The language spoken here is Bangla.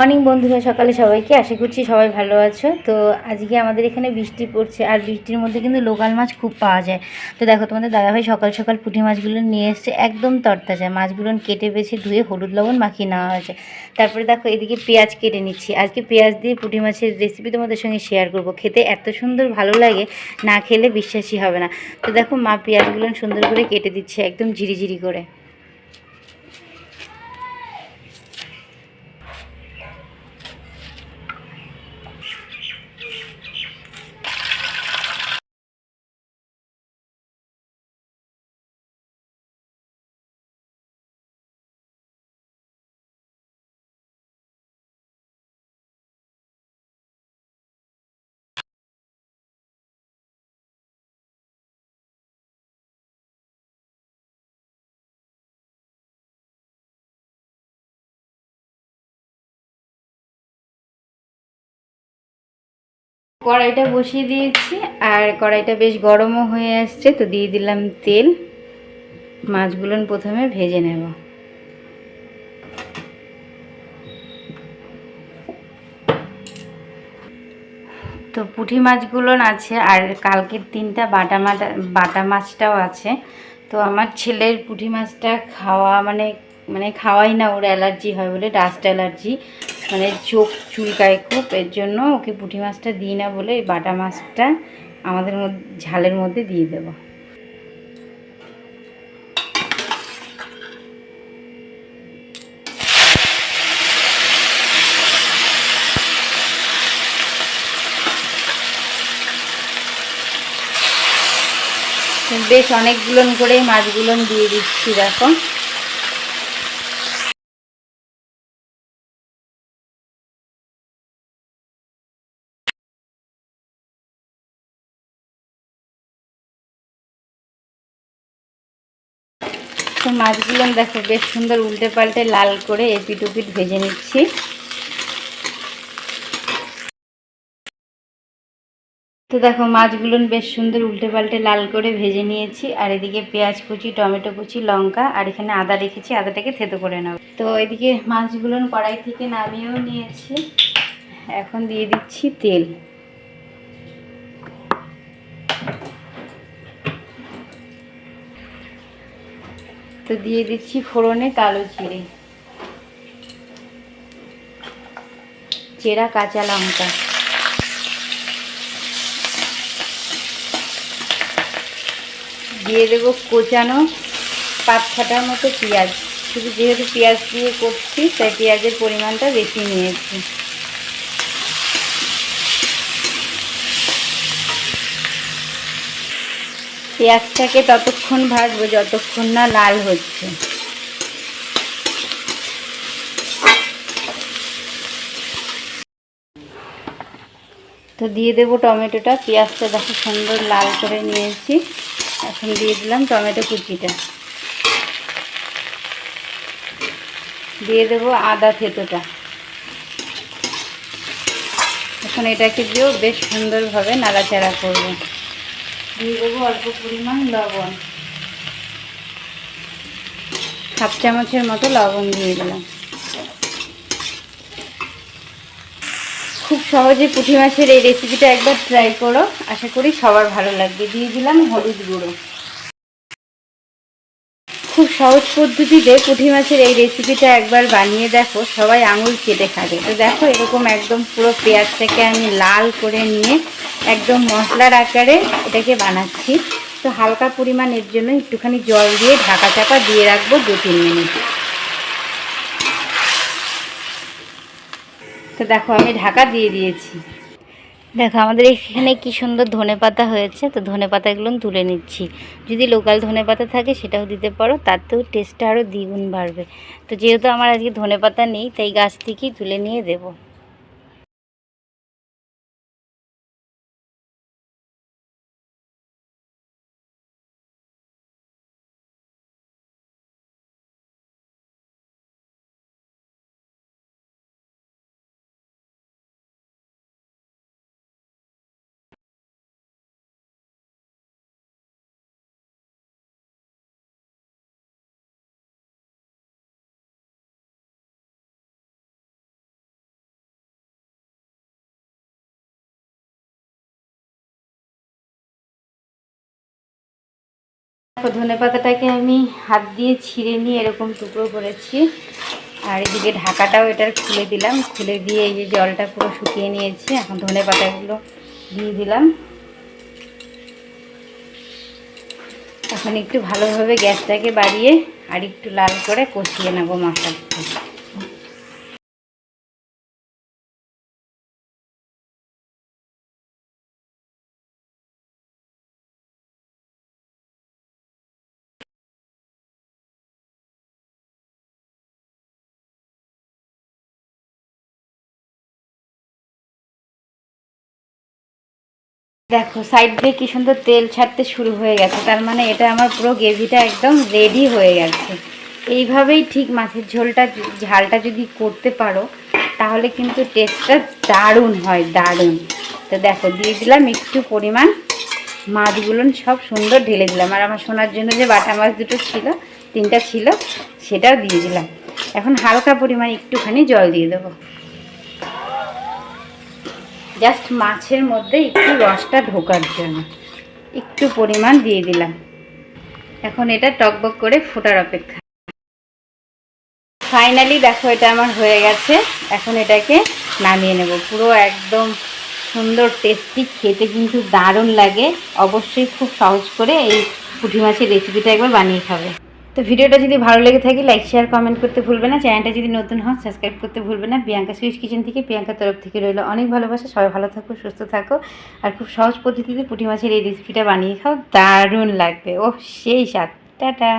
মর্নিং বন্ধুরা, সকালে সবাইকে আশা করছি সবাই ভালো আছো। তো আজকে আমাদের এখানে বৃষ্টি পড়ছে, আর বৃষ্টির মধ্যে কিন্তু লোকাল মাছ খুব পাওয়া যায়। তো দেখো, তোমাদের দাদাভাই সকাল সকাল পুঁটি মাছগুলো নিয়ে এসছে, একদম তরতাজা। মাছগুলো কেটে বেছে ধুয়ে হলুদ লবণ মাখিয়ে নেওয়া হয়েছে। তারপরে দেখো, এদিকে পেঁয়াজ কেটে নিচ্ছি। আজকে পেঁয়াজ দিয়ে পুঁটি মাছের রেসিপি তোমাদের সঙ্গে শেয়ার করব। খেতে এত সুন্দর ভালো লাগে, না খেলে বিশ্বাসই হবে না। তো দেখো, মা পেঁয়াজগুলো সুন্দর করে কেটে দিচ্ছে, একদম ঝিরিঝিরি করে। কড়াইটা বসিয়ে দিয়েছি আর কড়াইটা বেশ গরমও হয়ে আসছে, তো দিয়ে দিলাম তেল। মাছগুলো প্রথমে ভেজে নেব। তো পুঁটি মাছগুলো আছে আর কালকের তিনটা বাটা মাটা, বাটা মাছটাও আছে। তো আমার ছেলের পুঁটি মাছটা খাওয়া মানে মানে খাওয়াই না, ওর অ্যালার্জি হয় বলে, ডাস্ট অ্যালার্জি। মানে চোখ চুলকায় খুব, এর জন্য ওকে পুঁটি মাছটা দিই না বলে এই বাটা মাছটা আমাদের ঝালের মধ্যে দিয়ে দেব। বেশ অনেকগুলো করেই মাছগুলো দিয়ে দিচ্ছি, দেখো। তো মাছগুলো দেখো বেশ সুন্দর উল্টে পাল্টে লাল করে এপিট উপিট ভেজে নিচ্ছি। তো দেখো মাছগুলো বেশ সুন্দর উল্টে পাল্টে লাল করে ভেজে নিয়েছি। আর এদিকে পেঁয়াজ কুচি, টমেটো কুচি, লঙ্কা আর এখানে আদা রেখেছি, আদাটাকে থেতো করে নেব। তো এদিকে মাছগুলো কড়াই থেকে নামিয়েও নিয়েছি। এখন দিয়ে দিচ্ছি তেল। তো দিয়ে দিচ্ছি ফোড়নে কালো জিরে। চেরা কাঁচা লঙ্কা। দিয়ে দেবো কোচানো পাঁচ ছটার মতো পেঁয়াজ। শুধু যেহেতু পেঁয়াজ দিয়ে করছি, তাই পেঁয়াজের পরিমাণটা বেশি নিয়েছি। পেঁয়াজটাকে ততক্ষণ ভাজবো, যতক্ষণ না লাল হচ্ছে। তো দিয়ে দেবো টমেটোটা, পেঁয়াজটা দেখো সুন্দর লাল করে নিয়েছি। এখন দিয়ে দিলাম টমেটো কুচিটা। দিয়ে দেবো আদা থেতোটা। এখন এটাকে দিয়েও বেশ সুন্দরভাবে নাড়াচাড়া করব। দিয়ে দেবো অল্প পরিমাণ লবণ। হাফ চামচের মতো লবণ দিয়ে দিলাম। খুব সহজে পুঁটি মাছের এই রেসিপিটা একবার ট্রাই করো। আশা করি সবার ভালো লাগবে। দিয়ে দিলাম হলুদ গুঁড়ো। খুব সহজ পদ্ধতিতে পুঁটি মাছের এই রেসিপিটা একবার বানিয়ে দেখো। সবাই আঙুল কেটে খাবে। তো দেখো এরকম একদম পুরো পেঁয়াজটাকে আমি লাল করে নিয়ে একদম মশলার আকারে এটাকে বানাচ্ছি। তো হালকা পরিমাণের জন্য একটুখানি জল দিয়ে ঢাকা চাপা দিয়ে রাখব দু তিন মিনিট। তো দেখো, আমি ঢাকা দিয়ে দিয়েছি। দেখো, আমাদের এখানে কি সুন্দর ধনে পাতা হয়েছে। তো ধনে পাতাগুলো তুলে নিচ্ছি। যদি লোকাল ধনে পাতা থাকে, সেটাও দিতে পারো। তার তাতেও টেস্টটা আরও দ্বিগুণ বাড়বে। তো যেহেতু আমার আজকে ধনে পাতা নেই, তাই গাছ থেকেই তুলে নিয়ে দেবো। ধনে পাতাটাকে আমি হাত দিয়ে ছিঁড়ে নিয়ে এরকম টুকরো করেছি। আর এদিকে ঢাকাটাও এটার খুলে দিলাম। খুলে দিয়ে এই যে জলটা পুরো শুকিয়ে নিয়েছি। এখন ধনে পাতাগুলো দিয়ে দিলাম। এখন একটু ভালোভাবে গ্যাসটাকে বাড়িয়ে আর একটু লাল করে কষিয়ে নেব মশলাটা দেখো সাইড দিয়ে কি সুন্দর তেল ছাড়তে শুরু হয়ে গেছে। তার মানে এটা আমার পুরো গ্রেভিটা একদম রেডি হয়ে গেছে। এইভাবেই ঠিক মাছের ঝোলটা, ঝালটা যদি করতে পারো, তাহলে কিন্তু টেস্টটা দারুণ হয়, দারুণ। তো দেখো, দিয়ে দিলাম একটু পরিমাণ মাছগুলো সব সুন্দর ঢেলে দিলাম। আর আমার শোনার জন্য যে বাটা মাছ দুটো ছিল, তিনটা ছিল, সেটাও দিয়ে দিলাম। এখন হালকা পরিমাণ একটুখানি জল দিয়ে দেবো। জাস্ট মাছের মধ্যে একটু রসটা ঢোকার জন্য। একটু পরিমাণ দিয়ে দিলাম। এখন এটা টকবক করে ফোটার অপেক্ষা। ফাইনালি দেখো, এটা আমার হয়ে গেছে। এখন এটাকে নামিয়ে নেব। পুরো একদম সুন্দর টেস্টি খেতে কিন্তু দারুণ লাগে। অবশ্যই খুব সহজ করে এই পুঁটি মাছের রেসিপিটা একবার বানিয়ে খাবে। তো ভিডিওটা যদি ভালো লেগে থাকে লাইক শেয়ার কমেন্ট করতে ভুলবে না। চ্যানেলটা যদি নতুন হন সাবস্ক্রাইব করতে ভুলবে না। প্রিয়াঙ্কা সুইচ কিচেন থেকে প্রিয়াঙ্কার তরফ থেকে রইল অনেক ভালোবাসা। সবাই ভালো থাকো, সুস্থ থাকো। আর খুব সহজ পদ্ধতিতে পুঁটি মাছের এই রেসিপিটা বানিয়ে খাও। দারুণ লাগবে। ও সেই স্বাদ। টাটা।